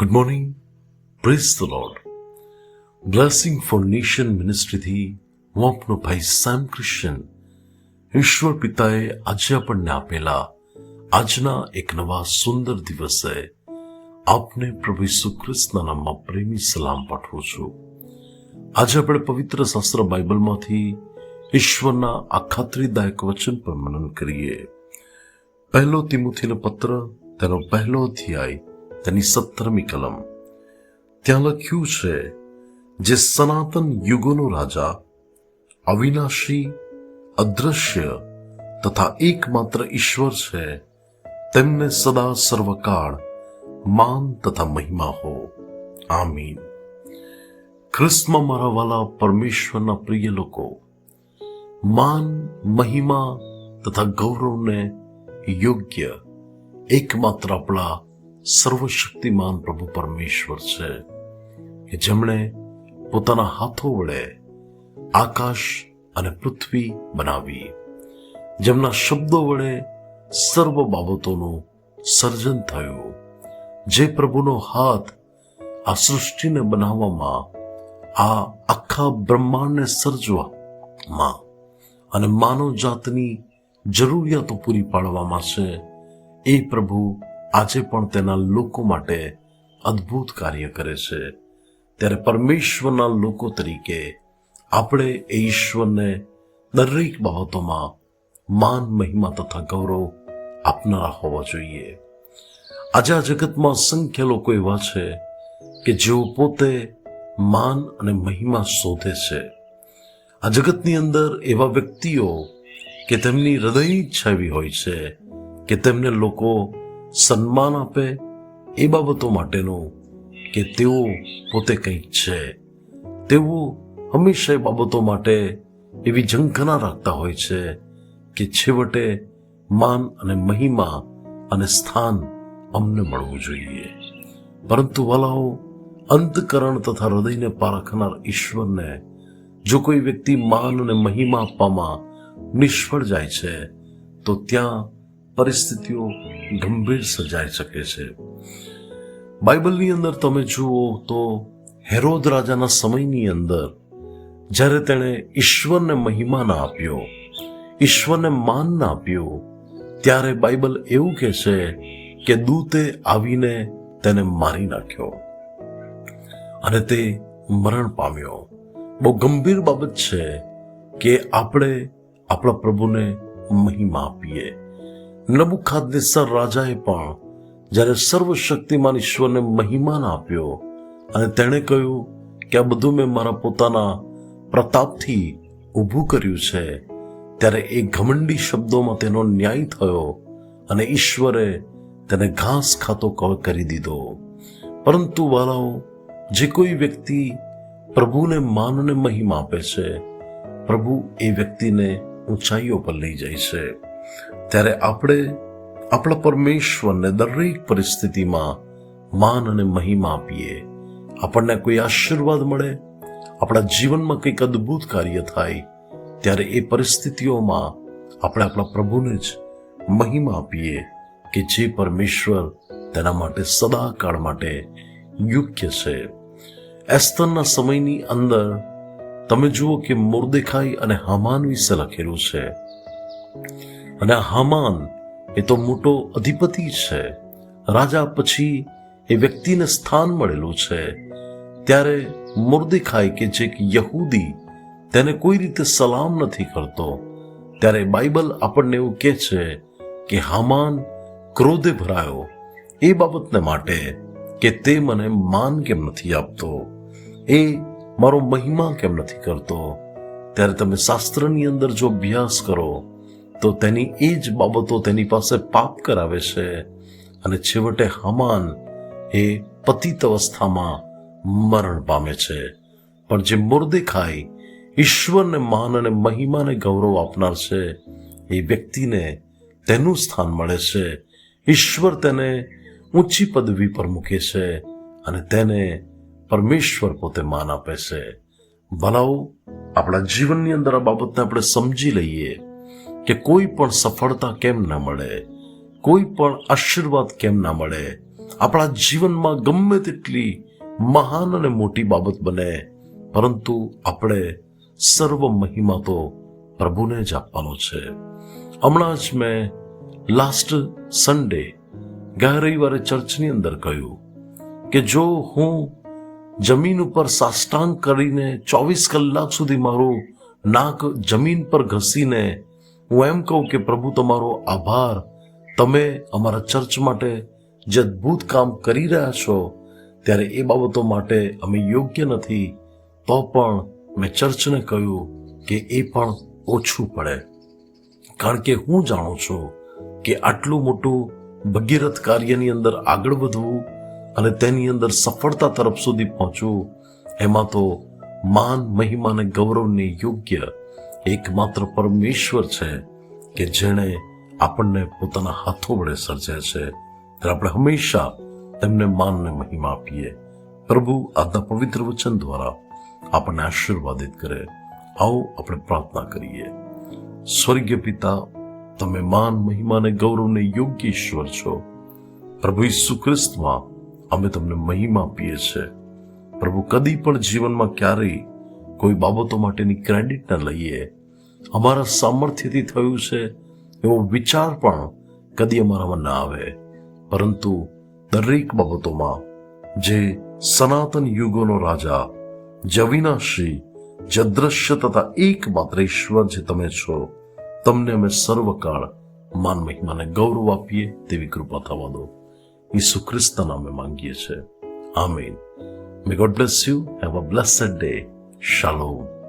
Good morning praise the lord blessing for nation મિનિસ્ટ્રીથી હું આપનો ભાઈ સેમ ક્રિશ્ચન ઈશ્વર પિતાએ આજે આપણને આપેલા આજના એક નવા સુંદર દિવસે આપને પ્રભુ ઈસુ ખ્રિસ્તના નામમાં પ્રેમી સલામ પાઠવું છું આજે આપણે પવિત્ર શાસ્ત્ર બાઇબલમાંથી ઈશ્વરના આ ખાતરીદાયક વચન પર મનન કરીએ પહેલો તિમુથીનો પત્ર તેનો પહેલો અધ્યાય તેની સત્તરમી કલમ. ત્યાં લખ્યું છે, જે સનાતન યુગોનો રાજા, અવિનાશી, અદ્રશ્ય તથા એકમાત્ર ઈશ્વર છે, તેમને સદા સર્વકાળ માન તથા મહિમા હો. આમીન. ખ્રિસ્તમાં મારા વાલા પરમેશ્વરના પ્રિય લોકો, માન, મહિમા તથા ગૌરવને યોગ્ય એકમાત્ર આપણા સર્વશક્તિમાન પ્રભુ પરમેશ્વર છે, કે જેમણે પોતાના હાથો વડે આકાશ અને પૃથ્વી બનાવી, જેમના શબ્દો વડે સર્વ બાબતોનું સર્જન થયું, જે પ્રભુનો હાથ આ સૃષ્ટિને બનાવવામાં, આ આખા બ્રહ્માંડને સર્જવામાં અને માનવ જાતની જરૂરિયાતો પૂરી પાડવામાં છે, એ પ્રભુ આજે પણ તેના લોકો માટે અદ્ભુત કાર્ય કરે છે. ત્યારે પરમેશ્વરના લોકો તરીકે આપણે એ ઈશ્વરને દરેક બાબતોમાં માન, મહિમા તથા ગૌરવ આપનારા હોવા જોઈએ. આજે આ જગતમાં અસંખ્ય લોકો એવા છે કે જેઓ પોતે માન અને મહિમા શોધે છે. આ જગતની અંદર એવા વ્યક્તિઓ કે તેમની હૃદય એવી હોય છે કે તેમને લોકો સન્માન આપે એ બાબતો માટેનું કે તેઓ પોતે કંઈક છે. તેઓ હંમેશા એ બાબતો માટે એવી ઝંખના રાખતા હોય છે કે છેવટે માન અને મહિમા અને સ્થાન અમને મળવું જોઈએ. પરંતુ વાલાઓ, અંતકરણ તથા હૃદયને પારખનાર ઈશ્વરને જો કોઈ વ્યક્તિ માન અને મહિમા આપવામાં નિષ્ફળ જાય છે, તો ત્યાં પરિસ્થિતિઓ ગંભીર સર્જાઈ શકે છે. બાઇબલની અંદર તમે જુઓ તો હેરોદ રાજાના સમયની અંદર જ્યારે તેણે ઈશ્વરને મહિમા ના આપ્યો, ઈશ્વરને માન આપ્યું, ત્યારે બાઇબલ એવું કહે છે કે દૂતે આવીને તેને મારી નાખ્યો અને તે મરણ પામ્યો. બહુ ગંભીર બાબત છે કે આપણે આપણા પ્રભુને મહિમા આપીએ. નબુખાદનેસર રાજાએ પણ જ્યારે સર્વશક્તિમાન ઈશ્વરને મહિમાન આપ્યો અને તેણે કહ્યું કે આ બધું મેં મારા પોતાના પ્રતાપથી ઊભું કર્યું છે, ત્યારે એ ઘમંડી શબ્દોમાં તેનો ન્યાય થયો અને ઈશ્વરે તેને ઘાસ ખાતો કરી દીધો. પરંતુ વાલાઓ, જે કોઈ વ્યક્તિ પ્રભુને માનને મહિમા આપે છે, પ્રભુ એ વ્યક્તિને ઊંચાઈઓ પર લઈ જાય છે. ત્યારે આપણે આપણા પરમેશ્વરને દરેક પરિસ્થિતિમાં માન અને મહિમા આપીએ. આપણને કોઈ આશીર્વાદ મળે, આપણા જીવનમાં કંઈક અદ્ભુત કાર્ય થાય, ત્યારે એ પરિસ્થિતિઓમાં આપણે આપણા પ્રભુને જ મહિમા આપીએ કે જે પરમેશ્વર તેના માટે સદાકાળ માટે યોગ્ય છે. એસ્તરના સમયની અંદર તમે જુઓ કે મુર્દેખાઈ અને હમાન વિશે લખેલું છે. અને હામાન એ તો મોટો અધિપતિ છે. રાજા પછી એ વ્યક્તિને સ્થાન મળેલું છે. ત્યારે મુર્દેખાઈ કે જે યહૂદી તેને કોઈ રીતે સલામ નથી કરતો, ત્યારે બાઇબલ આપણને એવું કહે છે કે હામાન ક્રોધે ભરાયો. એ બાબતને માટે કે તે મને માન કેમ નથી આપતો? એ મારો મહિમા કેમ નથી કરતો? ત્યારે તમે શાસ્ત્રની અંદર જો અભ્યાસ કરો તો તેની એ જ બાબતો તેની પાસે પાપ કરાવે છે. અને છેવટે હમાન એ પતિત અવસ્થામાં મરણ પામે છે. પણ જે મુર્દે ખાય ઈશ્વરને માન અને મહિમાને ગૌરવ આપનાર છે, એ વ્યક્તિને તેનું સ્થાન મળે છે. ઈશ્વર તેને ઊંચી પદવી પર મૂકે છે અને તેને પરમેશ્વર પોતે માન આપે છે. ભલાઓ, આપણા જીવનની અંદર આ બાબતને આપણે સમજી લઈએ. કે કોઈ પણ સફળતા કેમ ના મળે, કોઈ પણ આશીર્વાદ કેમ ના મળે, આપણા જીવનમાં ગમે તેટલી મહાન અને મોટી બાબત બને, પરંતુ આપણે સર્વ મહિમા તો પ્રભુને જ આપવાનો છે. હમણાં જ મેં લાસ્ટ સન્ડે ગયા રવિવારે ચર્ચની અંદર કહ્યું કે જો હું જમીન ઉપર સાષ્ટાંગ કરીને ચોવીસ કલાક સુધી મારું નાક જમીન પર ઘસીને હું એમ કહું કે પ્રભુ, તમારો આભાર. તમે અમારા ચર્ચ માટે જે અદ્ભુત કામ કરી રહ્યા છો, ત્યારે એ બાબતો માટે અમે યોગ્ય નથી. તો પણ મેં ચર્ચને કહ્યું કે એ પણ ઓછું પડે. કારણ કે હું જાણું છું કે આટલું મોટું ભગીરથ કાર્યની અંદર આગળ વધવું અને તેની અંદર સફળતા તરફ સુધી પહોંચવું, એમાં તો માન, મહિમા અને ગૌરવને યોગ્ય એકમાત્ર પરમેશ્વર છે કે જેણે આપણને પોતાના હાથો વડે સર્જ્યા છે. ત્યારે આપણે હંમેશા તેમને માનને મહિમા આપીએ. પ્રભુ આજના પવિત્ર વચન દ્વારા આપણને આશીર્વાદિત કરે. આવો આપણે પ્રાર્થના કરીએ. સ્વર્ગીય પિતા, તમે માન મહિમાને ગૌરવને યોગ્ય ઈશ્વર છો. પ્રભુ ઈસુ ખ્રિસ્તમાં અમે તમને મહિમા આપીએ છીએ. પ્રભુ કદી પણ જીવનમાં ક્યારેય કોઈ બાબતો માટેની ક્રેડિટ ન લઈએ. અમારા સામર્થ્યથી થયું છે એવો વિચાર પણ કદી અમારામાં ના આવે. પરંતુ દરેક બાબતોમાં જે સનાતન યુગોનો રાજા જવિનાશ્રી જદ્રશ્ય તથા એકમાત્ર ઈશ્વર જે તમે છો, તમને અમે સર્વકાળ માન મહિમાને ગૌરવ આપીએ તેવી કૃપા થવા દો. ઈસુ ખ્રિસ્તના નામે માંગીએ છીએ. આમીન. May God bless you have a blessed day Shalom.